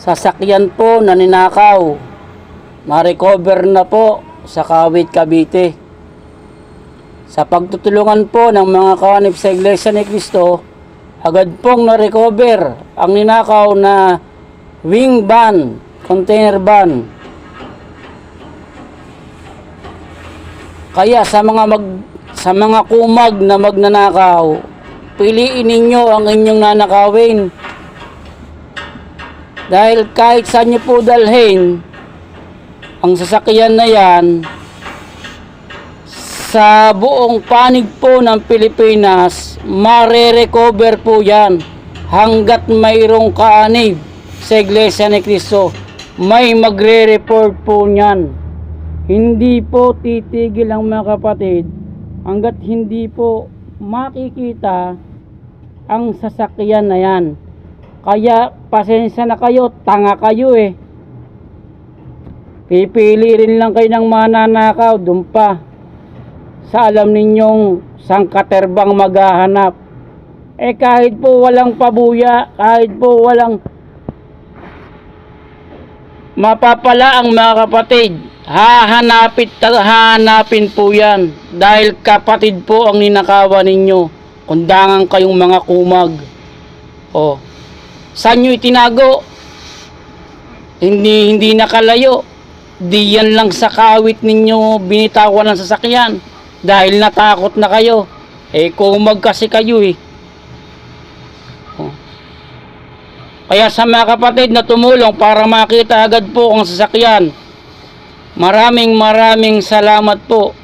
sasakyan po na ninakaw. Ma-recover na po sa Kawit, Cavite. Sa pagtutulungan po ng mga kawanip sa Iglesia ni Cristo, agad pong na-recover ang ninakaw na wing van, container van. Kaya sa mga mag sa mga kumag na magnanakaw, piliin ninyo ang inyong nanakawin. Dahil kahit saan nyo po dalhin, ang sasakyan na yan, sa buong panig po ng Pilipinas, mare-recover po yan hanggat mayroong kaanib sa Iglesia ni Cristo. May magre-report po niyan. Hindi po titigil ang mga kapatid hanggat hindi po makikita ang sasakyan na yan. Kaya pasensya na kayo, tanga kayo eh. Pipili rin lang kayo ng mananakaw, doon pa. Sa alam ninyong sangkaterbang maghahanap. Eh kahit po walang pabuya, kahit po walang mapapala ang mga kapatid, hahanapit, hahanapin po yan. Dahil kapatid po ang ninakawan ninyo. Kundangan kayong mga kumag. O, saan nyo itinago? Hindi, hindi nakalayo. Di yan lang sa kawit ninyo binitawan ng sasakyan. Dahil natakot na kayo. Eh, kumag kasi kayo eh. O. Kaya sa mga kapatid na tumulong para makita agad po ang sasakyan. Maraming maraming salamat po.